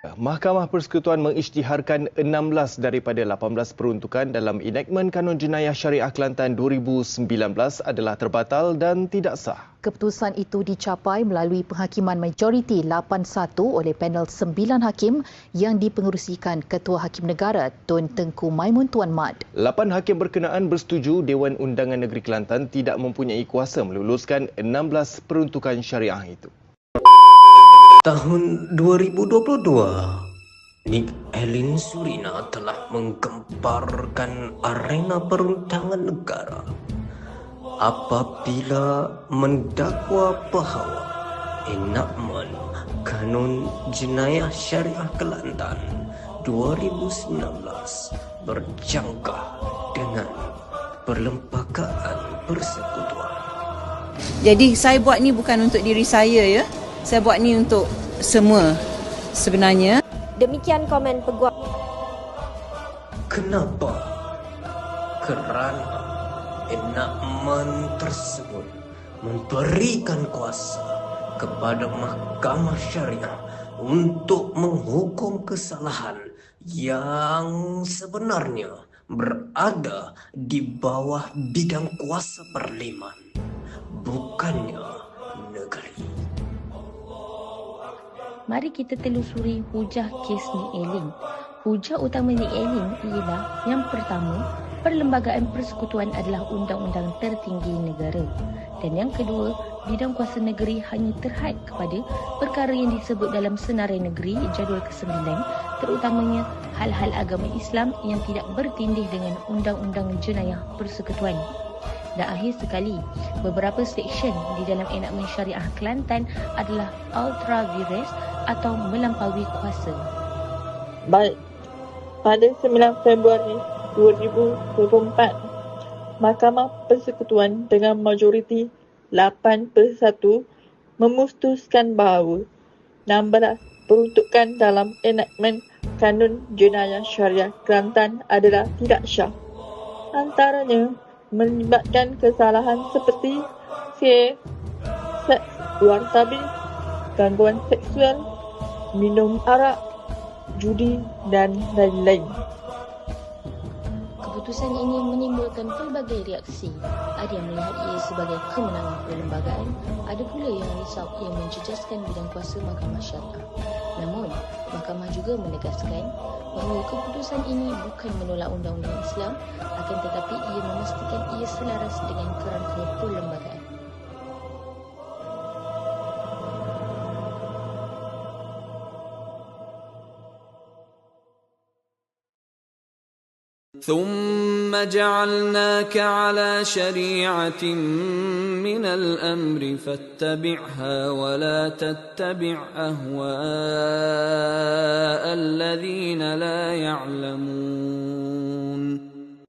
Mahkamah Persekutuan mengisytiharkan 16 daripada 18 peruntukan dalam enakmen Kanun Jenayah Syariah Kelantan 2019 adalah terbatal dan tidak sah. Keputusan itu dicapai melalui penghakiman majoriti 8-1 oleh panel 9 hakim yang dipengerusikan Ketua Hakim Negara Tun Tengku Maimun Tuan Mat. 8 hakim berkenaan bersetuju Dewan Undangan Negeri Kelantan tidak mempunyai kuasa meluluskan 16 peruntukan syariah itu tahun 2022, Nick Elin Surina telah menggemparkan arena perundangan negara apabila mendakwa bahawa enakmen Kanun Jenayah Syariah Kelantan 2019 berjangka dengan perlembagaan persekutuan. Jadi saya buat ni bukan untuk diri saya ya. Saya buat ni untuk semua sebenarnya. Demikian komen peguam. Kenapa? Kerana enakmen tersebut memberikan kuasa kepada mahkamah syariah untuk menghukum kesalahan yang sebenarnya berada di bawah bidang kuasa parlimen bukannya negeri mari kita telusuri hujah kes Nick Eling. Hujah utama Nick Eling ialah yang pertama, perlembagaan persekutuan adalah undang-undang tertinggi negara. Dan yang kedua, bidang kuasa negeri hanya terhad kepada perkara yang disebut dalam senarai negeri jadual ke-9 terutamanya hal-hal agama Islam yang tidak bertindih dengan undang-undang jenayah persekutuan. Dan akhir sekali, beberapa seksyen di dalam enakmen syariah Kelantan adalah ultra vires atau melampaui kuasa. Baik, pada 9 Februari 2024, Mahkamah Persekutuan dengan majoriti 8 per 1 memutuskan bahawa 16 peruntukan dalam enakmen Kanun Jenayah Syariah Kelantan adalah tidak syah. Antaranya, melibatkan kesalahan seperti C, seks luar tabi, gangguan seksual, minum arak, judi dan lain-lain. Keputusan ini menimbulkan pelbagai reaksi. Ada yang melihat ia sebagai kemenangan perlembagaan, ada pula yang risau ia menjejaskan bidang kuasa mahkamah syariah. Namun, mahkamah juga menegaskan bahawa keputusan ini bukan menolak undang-undang Islam, akan tetapi ia memastikan ia selaras dengan kerangka perlembagaan. ثم جعلناك على شريعه من الامر فاتبعها ولا تتبع اهواء الذين لا يعلمون